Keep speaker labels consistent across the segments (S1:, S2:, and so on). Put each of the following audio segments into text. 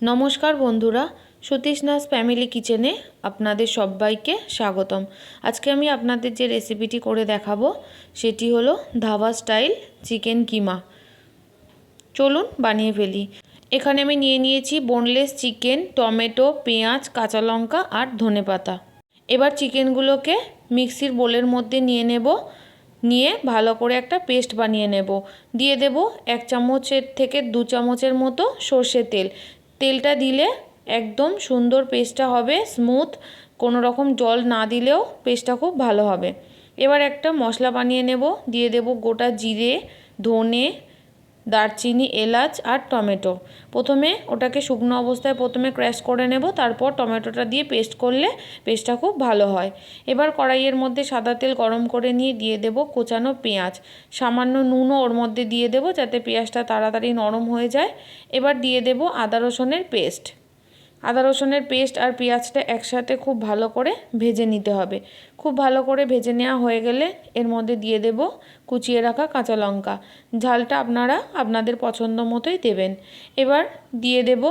S1: নমস্কার বন্ধুরা সতীশনাথ ফ্যামিলি কিচেনে আপনাদের সবাইকে স্বাগতম। আজকে আমি আপনাদের যে রেসিপিটি করে দেখাবো, সেটি হলো ধাবা স্টাইল চিকেন কিমা। চলুন বানিয়ে ফেলি। এখানে আমি নিয়ে নিয়েছি বোনলেস চিকেন টমেটো, পেঁয়াজ, কাঁচা লঙ্কা আর ধনেপাতা এবার চিকেনগুলোকে মিক্সির বোলের মধ্যে নিয়ে নেব। নিয়ে ভালো করে একটা পেস্ট বানিয়ে নেব। দিয়ে দেব এক চামচের থেকে দু চামচের মতো সর্ষে তেল। তেলটা দিলে একদম সুন্দর পেস্টটা হবে স্মুথ কোনো রকম জল না দিলেও পেস্টটা খুব ভালো হবে। এবার একটা মশলা বানিয়ে নেব, দিয়ে দেব গোটা জিরে, ধনে দারচিনি, এলাচ আর টমেটো। প্রথমে ওটাকে শুকনো অবস্থায় প্রথমে ক্র্যাশ করে নেব, তারপর টমেটোটা দিয়ে পেস্ট করলে পেস্টটা খুব ভালো হয়। এবার কড়াইয়ের মধ্যে সাদা তেল গরম করে নিয়ে দিয়ে দেব কোচানো পেঁয়াজ। সামান্য নুনও ওর মধ্যে দিয়ে দেব যাতে পেঁয়াজটা তাড়াতাড়ি নরম হয়ে যায়। এবার দিয়ে দেব আদা রসুনের পেস্ট আদা রসুনের পেস্ট আর পেঁয়াজটা একসাথে খুব ভালো করে ভেজে নিতে হবে। খুব ভালো করে ভেজে নেওয়া হয়ে গেলে এর মধ্যে দিয়ে দেব কুচিয়ে রাখা কাঁচা লঙ্কা। ঝালটা আপনারা আপনাদের পছন্দ মতোই দেবেন। এবার দিয়ে দেব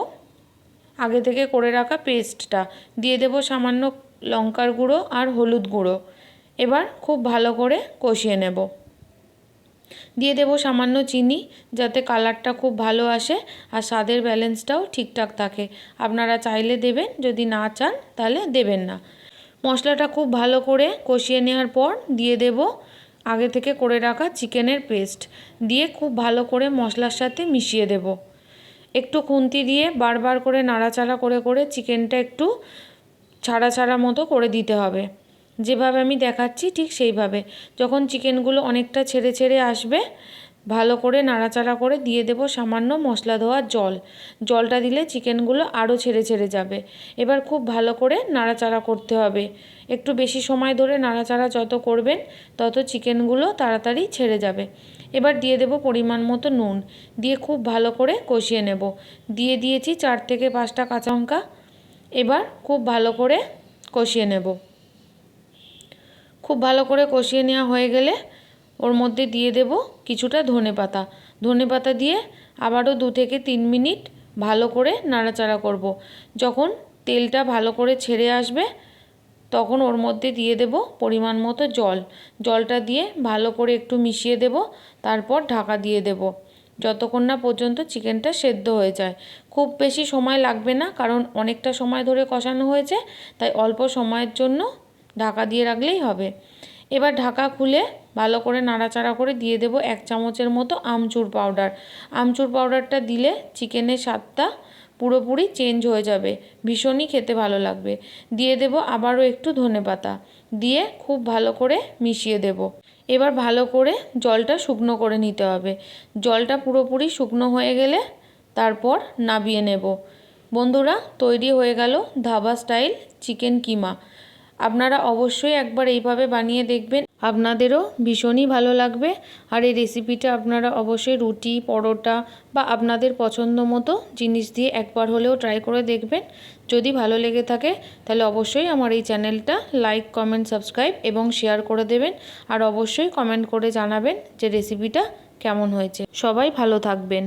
S1: আগে থেকে করে রাখা পেস্টটা। দিয়ে দেব সামান্য লঙ্কার গুঁড়ো আর হলুদ গুঁড়ো। এবার খুব ভালো করে কষিয়ে নেব। দিয়ে দেব সামান্য চিনি যাতে কালারটা খুব ভালো আসে আর স্বাদের ব্যালেন্সটাও ঠিকঠাক থাকে। আপনারা চাইলে দেবেন, যদি না চান তাহলে দেবেন না। মশলাটা খুব ভালো করে কষিয়ে নেওয়ার পর দিয়ে দেব আগে থেকে করে রাখা চিকেনের পেস্ট। দিয়ে খুব ভালো করে মশলার সাথে মিশিয়ে দেব। একটু খুন্তি দিয়ে বারবার করে নাড়াচাড়া করে করে চিকেনটা একটু ছাড়া ছাড়া মতো করে দিতে হবে। যেভাবে আমি দেখাচ্ছি ঠিক সেইভাবে। যখন চিকেনগুলো অনেকটা ছেড়ে ছেড়ে আসবে, ভালো করে নাড়াচাড়া করে দিয়ে দেব সামান্য মশলা ধোয়ার জল। জলটা দিলে চিকেনগুলো আরও ছেড়ে ছেড়ে যাবে। এবার খুব ভালো করে নাড়াচাড়া করতে হবে। একটু বেশি সময় ধরে নাড়াচাড়া যত করবেন, তত চিকেনগুলো তাড়াতাড়ি ছেড়ে যাবে। এবার দিয়ে দেব পরিমাণ মতো নুন। দিয়ে খুব ভালো করে কষিয়ে নেব। দিয়ে দিয়েছি চার থেকে পাঁচটা কাঁচা লঙ্কা। এবার খুব ভালো করে কষিয়ে নেব। খুব ভালো করে কষিয়ে নেওয়া হয়ে গেলে ওর মধ্যে দিয়ে দেব কিছুটা ধনে পাতা। ধনে পাতা দিয়ে আবারও দু থেকে তিন মিনিট ভালো করে নাড়াচাড়া করব। যখন তেলটা ভালো করে ছেড়ে আসবে, তখন ওর মধ্যে দিয়ে দেব পরিমাণ মতো জল। জলটা দিয়ে ভালো করে একটু মিশিয়ে দেব, তারপর ঢাকা দিয়ে দেব। যতক্ষণ না পর্যন্ত চিকেনটা সেদ্ধ হয়ে যায়। খুব বেশি সময় লাগবে না, কারণ অনেকটা সময় ধরে কষানো হয়েছে, তাই অল্প সময়ের জন্য ঢাকা দিয়ে রাখলেই হবে। এবার ঢাকা খুলে ভালো করে নাড়াচাড়া করে দিয়ে দেব এক চামচের মতো আমচুর পাউডার আমচুর পাউডারটা দিলে চিকেনের স্বাদটা পুরোপুরি চেঞ্জ হয়ে যাবে। ভীষণই খেতে ভালো লাগবে। দিয়ে দেব আবারও একটু ধনে পাতা। দিয়ে খুব ভালো করে মিশিয়ে দেব। এবার ভালো করে জলটা শুকনো করে নিতে হবে। জলটা পুরোপুরি শুকনো হয়ে গেলে তারপর নাবিয়ে নেব। বন্ধুরা, তৈরি হয়ে গেল ধাবা স্টাইল চিকেন কিমা। আপনারা অবশ্যই একবার এইভাবে বানিয়ে দেখবেন। আপনাদেরও ভীষণই ভালো লাগবে। আর এই রেসিপিটা আপনারা অবশ্যই রুটি, পরোটা বা আপনাদের পছন্দ মতো জিনিস দিয়ে একবার হলেও ট্রাই করে দেখবেন। যদি ভালো লেগে থাকে, তাহলে অবশ্যই আমার এই চ্যানেলটা লাইক কমেন্ট সাবস্ক্রাইব এবং শেয়ার করে দেবেন। আর অবশ্যই কমেন্ট করে জানাবেন যে রেসিপিটা কেমন হয়েছে। সবাই ভালো থাকবেন।